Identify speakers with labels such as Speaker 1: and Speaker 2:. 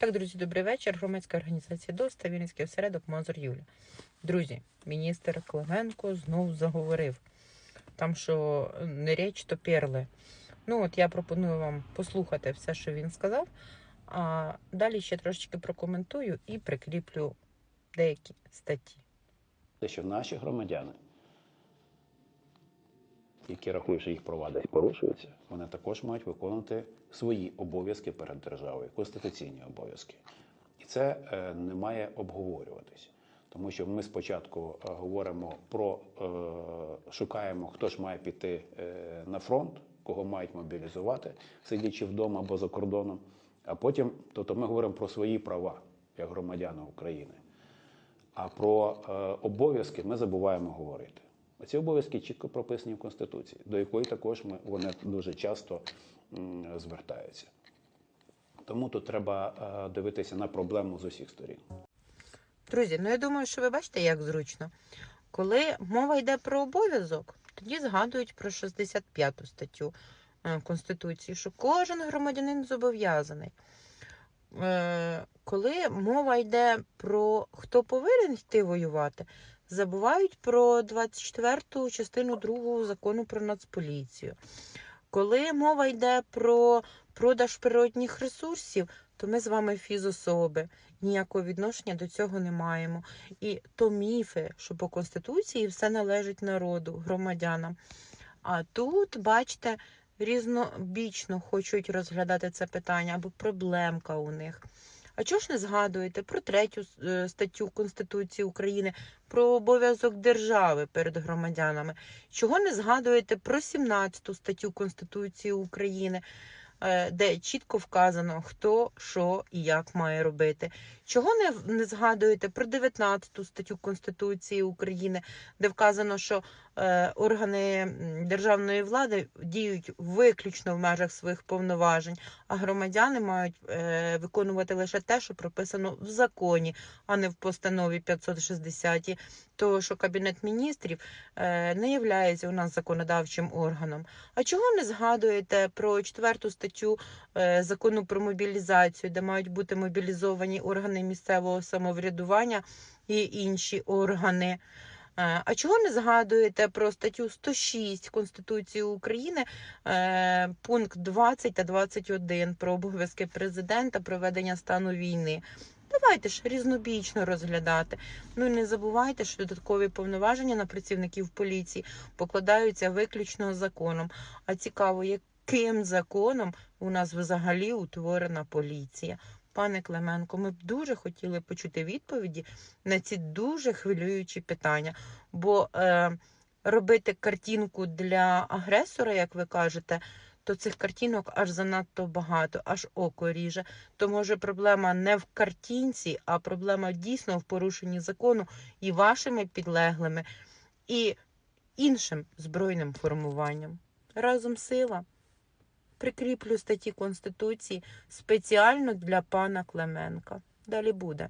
Speaker 1: Так, друзі, добрий вечір. Громадська організація ДОСТа, Вінницький осередок Мазур Юля. Друзі, міністр Клименко знов заговорив. Там що не річ, то перли. Ну, от я пропоную вам послухати все, що він сказав. А далі ще трошечки прокоментую і прикріплю деякі статті.
Speaker 2: те, що наші громадяни, які рахують, що їх права десь порушуються, вони також мають виконувати свої обов'язки перед державою, конституційні обов'язки. І це е, не має обговорюватись. Тому що ми спочатку е, говоримо про е, шукаємо, хто ж має піти е, на фронт, кого мають мобілізувати, сидячи вдома або за кордоном. А потім, тобто ми говоримо про свої права як громадяни України. А про е, обов'язки ми забуваємо говорити. Ці обов'язки чітко прописані в Конституції, до якої також ми, вони дуже часто звертаються. Тому тут треба е, дивитися на проблему з усіх сторін.
Speaker 1: Друзі, ну я думаю, що ви бачите, як зручно. Коли мова йде про обов'язок, тоді згадують про 65 статтю е, Конституції, що кожен громадянин зобов'язаний. Е, Коли мова йде про хто повинен йти воювати, забувають про 24 частину 2 закону про нацполіцію. Коли мова йде про продаж природних ресурсів, то ми з вами фізособи, ніякого відношення до цього не маємо. І то міфи, що по конституції все належить народу, громадянам. А тут, бачите, різнобічно хочуть розглядати це питання або проблемка у них. А чого ж не згадуєте про третю е, статтю Конституції України про обов'язок держави перед громадянами? Чого не згадуєте про 17 статтю Конституції України, е, де чітко вказано, хто, що і як має робити? Чого не, не згадуєте про 19 статтю Конституції України, де вказано, що органи державної влади діють виключно в межах своїх повноважень, а громадяни мають е, виконувати лише те, що прописано в законі, а не в постанові 560, того, що Кабінет міністрів е, не є у нас законодавчим органом. А чого не згадуєте про четверту статтю е, закону про мобілізацію, де мають бути мобілізовані органи місцевого самоврядування і інші органи? Е, А чого не згадуєте про статтю 106 Конституції України, е, пункт 20 та 21 про обов'язки президента проведення стану війни? Давайте ж різнобічно розглядати. Ну і не забувайте, що додаткові повноваження на працівників поліції покладаються виключно законом. А цікаво, яким законом у нас взагалі утворена поліція? Пане Клименко, ми б дуже хотіли почути відповіді на ці дуже хвилюючі питання. Бо е, робити картинку для агресора, як ви кажете, то цих картинок аж занадто багато, аж око ріже. То може проблема не в картинці, а проблема дійсно в порушенні закону і вашими підлеглими, і іншим збройним формуванням. Разом сила. Прикріплю статті Конституції спеціально для пана Клименка. Далі буде.